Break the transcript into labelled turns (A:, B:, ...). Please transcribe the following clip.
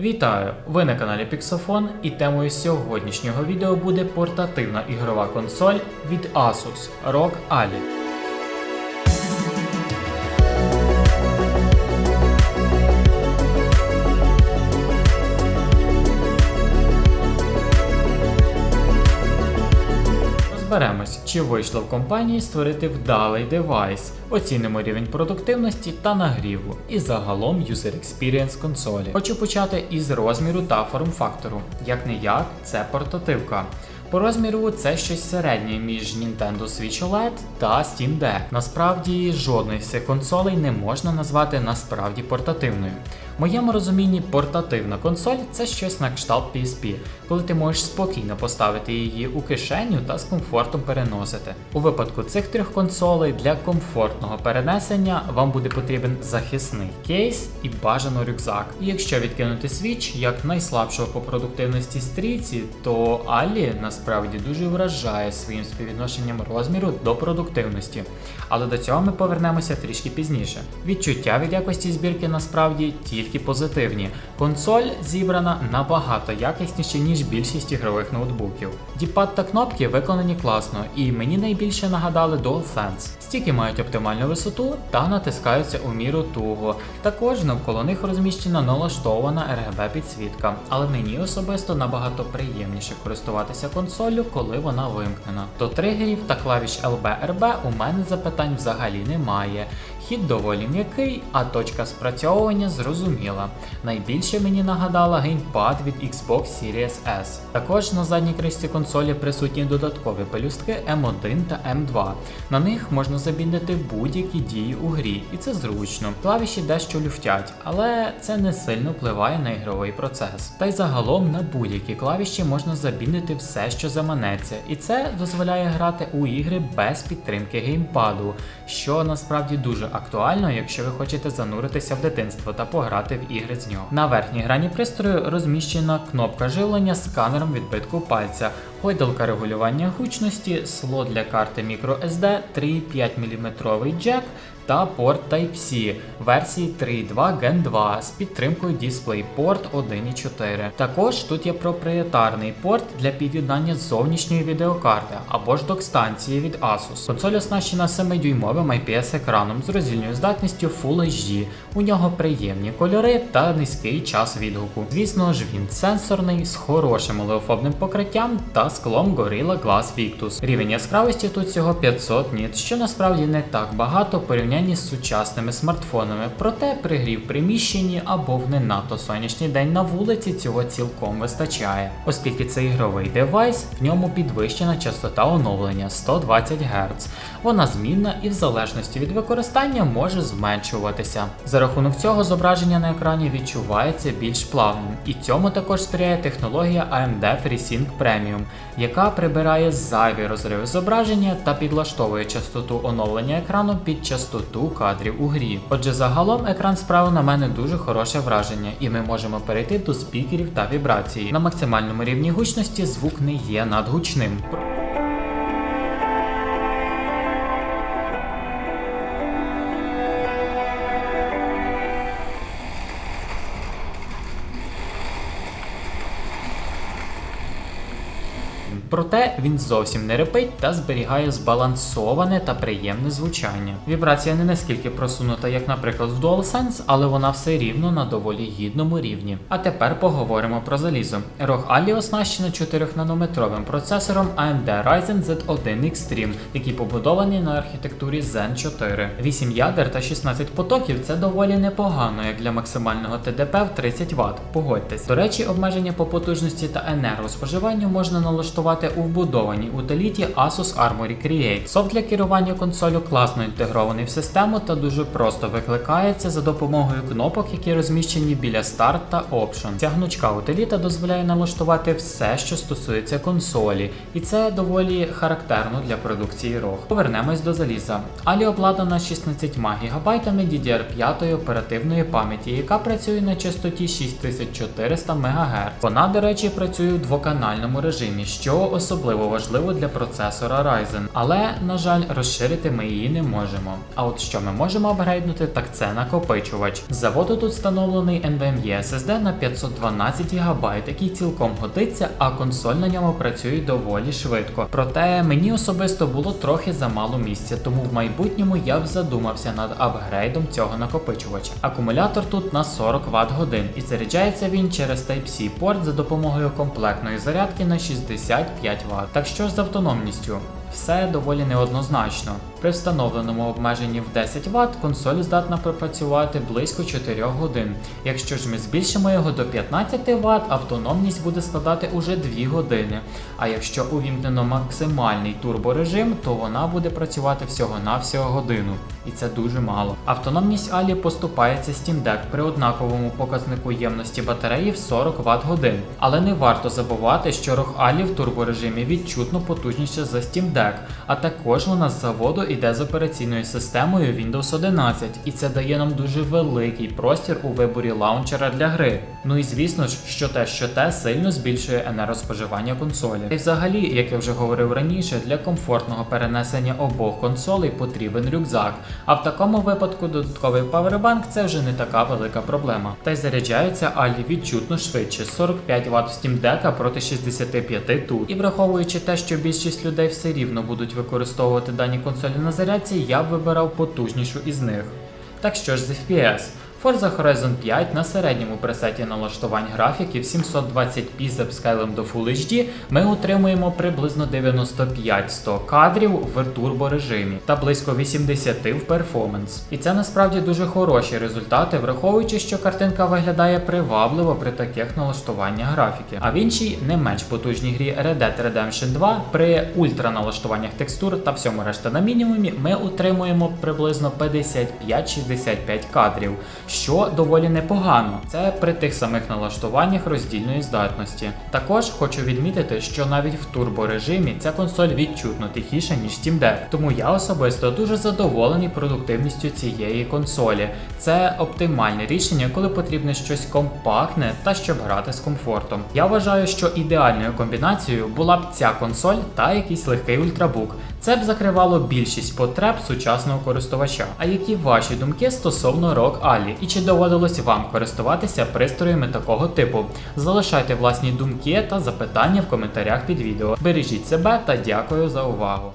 A: Вітаю! Ви на каналі Pixofon і темою сьогоднішнього відео буде портативна ігрова консоль від Asus ROG Ally. Чи вийшло в компанії створити вдалий девайс, оцінимо рівень продуктивності та нагріву і загалом User Experience консолі. Хочу почати із розміру та форм-фактору. Як не як, це портативка. По розміру це щось середнє між Nintendo Switch OLED та Steam Deck. Насправді жодної з цих консолей не можна назвати насправді портативною. Моєму розумінні портативна консоль це щось на кшталт PSP, коли ти можеш спокійно поставити її у кишеню та з комфортом переносити. У випадку цих трьох консолей для комфортного перенесення вам буде потрібен захисний кейс і бажано рюкзак. І якщо відкинути Switch як найслабшого по продуктивності стрійці, то Ally насправді дуже вражає своїм співвідношенням розміру до продуктивності. Але до цього ми повернемося трішки пізніше. Відчуття від якості збірки насправді тільки позитивні. Консоль зібрана набагато якісніше, ніж більшість ігрових ноутбуків. Діпад та кнопки виконані класно, і мені найбільше нагадали DualSense. Стіки мають оптимальну висоту та натискаються у міру туго. Також навколо них розміщена налаштована RGB підсвітка, але мені особисто набагато приємніше користуватися консоллю, коли вона вимкнена. До тригерів та клавіш LB-RB у мене запитань взагалі немає. Хід доволі м'який, а точка спрацьовування зрозуміла. Найбільше мені нагадала геймпад від Xbox Series S. Також на задній кришці консолі присутні додаткові пелюстки M1 та M2. На них можна забіндити будь-які дії у грі, і це зручно. Клавіші дещо люфтять, але це не сильно впливає на ігровий процес. Та й загалом на будь-які клавіші можна забіндити все, що заманеться, і це дозволяє грати у ігри без підтримки геймпаду, що насправді дуже актуально, якщо ви хочете зануритися в дитинство та пограти в ігри з нього. На верхній грані пристрою розміщена кнопка живлення з сканером відбитку пальця, гойдалка регулювання гучності, слот для карти microSD, 3,5 мм джек та порт Type-C версії 3.2 Gen 2 з підтримкою DisplayPort 1.4. Також тут є проприєтарний порт для під'єднання зовнішньої відеокарти або ж док-станції від Asus. Консоль оснащена 7-дюймовим IPS-екраном з роздільною здатністю Full HD. У нього приємні кольори та низький час відгуку. Звісно ж, він сенсорний з хорошим олеофобним покриттям та склом Gorilla Glass Victus. Рівень яскравості тут всього 500 ніт, що насправді не так багато в порівнянні з сучасними смартфонами. Проте при грі в приміщенні або в не надто сонячний день на вулиці цього цілком вистачає, оскільки це ігровий девайс, в ньому підвищена частота оновлення 120 Гц. Вона змінна і в залежності від використання може зменшуватися. За рахунок цього зображення на екрані відчувається більш плавним, і цьому також сприяє технологія AMD FreeSync Premium, яка прибирає зайві розриви зображення та підлаштовує частоту оновлення екрану під частоту кадрів у грі. Отже, загалом екран справив на мене дуже хороше враження, і ми можемо перейти до спікерів та вібрації. На максимальному рівні гучності звук не є надгучним. Проте він зовсім не репить та зберігає збалансоване та приємне звучання. Вібрація не наскільки просунута, як, наприклад, в DualSense, але вона все рівно на доволі гідному рівні. А тепер поговоримо про залізо. ROG Ally оснащена 4-нанометровим процесором AMD Ryzen Z1 Extreme, який побудований на архітектурі Zen 4. 8 ядер та 16 потоків це доволі непогано, як для максимального ТДП в 30 Вт. Погодьтесь. До речі, обмеження по потужності та енергоспоживанню можна налаштувати у вбудованій утиліті Asus Armory Create. Софт для керування консолю класно інтегрований в систему та дуже просто викликається за допомогою кнопок, які розміщені біля Start та Option. Ця гнучка утиліта дозволяє налаштувати все, що стосується консолі, і це доволі характерно для продукції ROG. Повернемось до заліза. Алі обладнана 16 ГБ DDR5 оперативної пам'яті, яка працює на частоті 6400 МГц. Вона, до речі, працює у двоканальному режимі, що особливо важливо для процесора Ryzen. Але, на жаль, розширити ми її не можемо. А от що ми можемо апгрейднути, так це накопичувач. Заводу тут встановлений NVMe SSD на 512 ГБ, який цілком годиться, а консоль на ньому працює доволі швидко. Проте мені особисто було трохи замало місця, тому в майбутньому я б задумався над апгрейдом цього накопичувача. Акумулятор тут на 40 Вт годин і заряджається він через Type-C порт за допомогою комплектної зарядки на 65 Вт. Так що ж з автономністю? Все доволі неоднозначно. При встановленому обмеженні в 10 Вт консоль здатна пропрацювати близько 4 годин. Якщо ж ми збільшимо його до 15 Вт, автономність буде складати уже 2 години. А якщо увімкнено максимальний турборежим, то вона буде працювати всього-навсього годину. І це дуже мало. Автономність Алі поступається Steam Deck при однаковому показнику ємності батареї в 40 Вт годин. Але не варто забувати, що рух Алі в турборежимі відчутно потужніше за Steam Deck, а також вона з заводу йде з операційною системою Windows 11, і це дає нам дуже великий простір у виборі лаунчера для гри. Ну і звісно ж, що те, що те сильно збільшує енергоспоживання консолі. І взагалі, як я вже говорив раніше, для комфортного перенесення обох консолей потрібен рюкзак. А в такому випадку додатковий павербанк це вже не така велика проблема. Та й заряджається Алі відчутно швидше 45 Вт в Steam Deck проти 65 тут. І враховуючи те, що більшість людей все рівно будуть використовувати дані консолі на зарядці, я б вибирав потужнішу із них. Так що ж з FPS? Forza Horizon 5 на середньому пресеті налаштувань графіків 720p з апскейлем до Full HD ми отримуємо приблизно 95-100 кадрів в турборежимі та близько 80 в перформанс. І це насправді дуже хороші результати, враховуючи, що картинка виглядає привабливо при таких налаштуваннях графіки. А в іншій не менш потужній грі Red Dead Redemption 2 при ультраналаштуваннях текстур та всьому решта на мінімумі ми отримуємо приблизно 55-65 кадрів що доволі непогано. Це при тих самих налаштуваннях роздільної здатності. Також хочу відмітити, що навіть в турборежимі ця консоль відчутно тихіша, ніж Steam Deck. Тому я особисто дуже задоволений продуктивністю цієї консолі. Це оптимальне рішення, коли потрібне щось компактне та щоб грати з комфортом. Я вважаю, що ідеальною комбінацією була б ця консоль та якийсь легкий ультрабук. Це б закривало більшість потреб сучасного користувача. А які ваші думки стосовно рок Алі І чи доводилось вам користуватися пристроями такого типу? Залишайте власні думки та запитання в коментарях під відео. Бережіть себе та дякую за увагу.